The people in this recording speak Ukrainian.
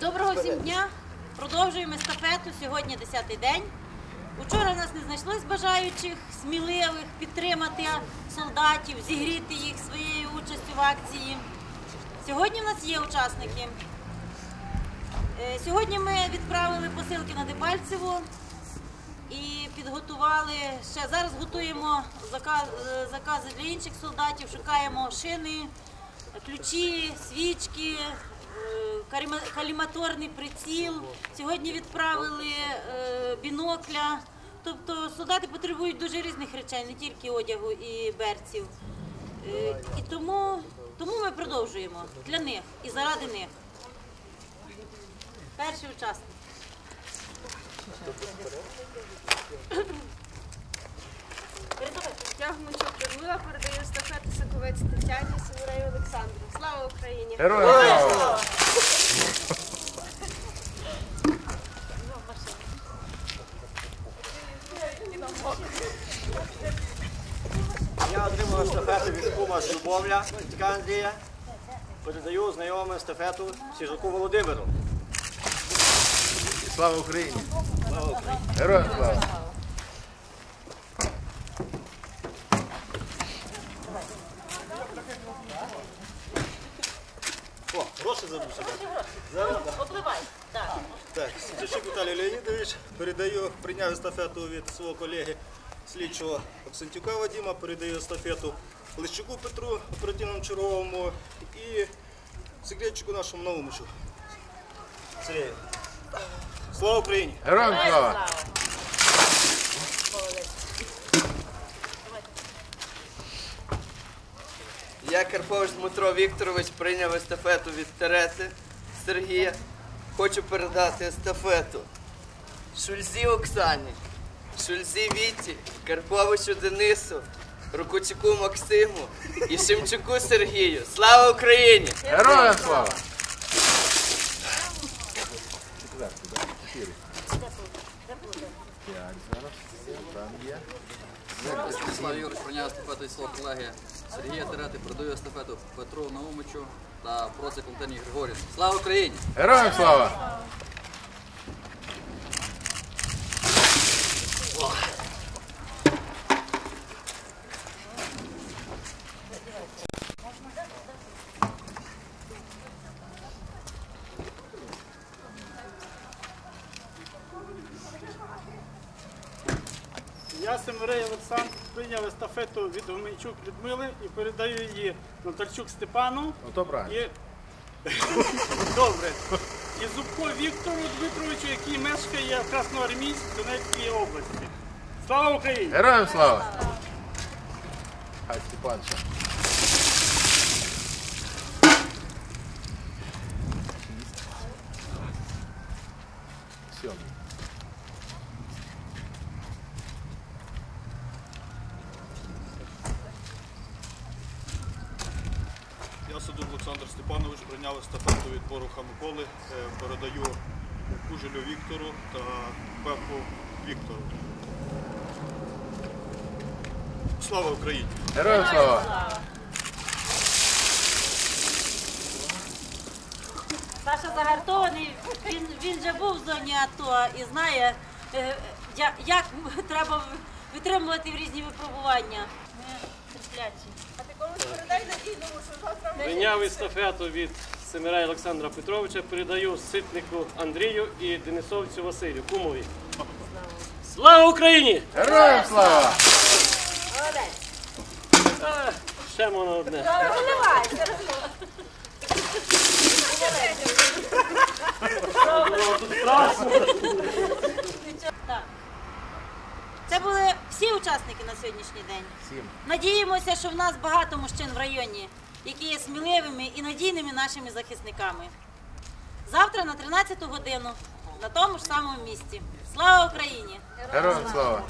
Доброго всім дня. Продовжуємо естафету. Сьогодні 10-й день. Учора нас не знайшлось бажаючих, сміливих підтримати солдатів, зігріти їх своєю участю в акції. Сьогодні в нас є учасники. Е, Сьогодні ми відправили посилки на Дебальцево і підготували ще зараз готуємо е, закази для інших солдатів, шукаємо шини, ключі, свічки, каліматорний приціл. Сьогодні відправили е, бінокля. Тобто солдати потребують дуже різних речей, не тільки одягу і берців. Е, І тому, тому ми продовжуємо для них і заради них. Перший учасник. Я Гмачук Людмила передаю естафету Соковець Тетяні Северею Олександру. Слава Україні! Героям слава! Я отримав естафету від кума з Любовля Тітка Андрія. Передаю знайомим естафету Сіжаку Володимиру. Слава Україні! Героям слава! О, гроші. Обливай. Так. Так, Січачук Віталій Леонідович передаю, прийняв естафету від свого колеги слідчого Оксентюка Вадима, передаю естафету Лищуку Петру, оперативному черговому і секретчику нашому Наумичу. Сергію. Слава Україні! Героям слава! Я Карпович Дмитро Вікторович прийняв естафету від Тереси Сергія. Хочу передати естафету Шульзі Оксані, Шульзі Віті, Карповичу Денису, Рукучуку Максиму і Шемчуку Сергію. Слава Україні! Героям слава! Слава Юрич прийняв естафету від свого колеги Сергія Терети, продаю естафету Петру Наумичу та Просик Антоні Григорівні. Слава Україні! Героям слава! Я Семирей Олександр прийняв естафету від Гуменчук Людмили і передаю її Натальчук Степану. Ото правильно. І... Добре. І Зубко Віктору Дмитровичу, який мешкає в Красноармійській Донецькій області. Слава Україні! Героям слава! Хай Степанча. Олександр Степанович прийняв естафету від Боруха Миколи, Е, передаю Кужелю Віктору та Пепу Віктору. Слава Україні! Героям слава! Саша загартований, він, він же був в зоні АТО і знає, е, як треба витримувати в різні випробування. Ми. А ти комусь передай Прийняв естафету від Семирая Олександра Петровича, передаю Ситнику Андрію і Денисовцю Василю, кумові. Слава Україні! Героям слава! А, ще воно одне. Так. Це були всі учасники на сьогоднішній день. Всім. Надіємося, що в нас багато мужчин в районі, які є сміливими і надійними нашими захисниками. Завтра на 13 годину на тому ж самому місці. Слава Україні! Героям слава!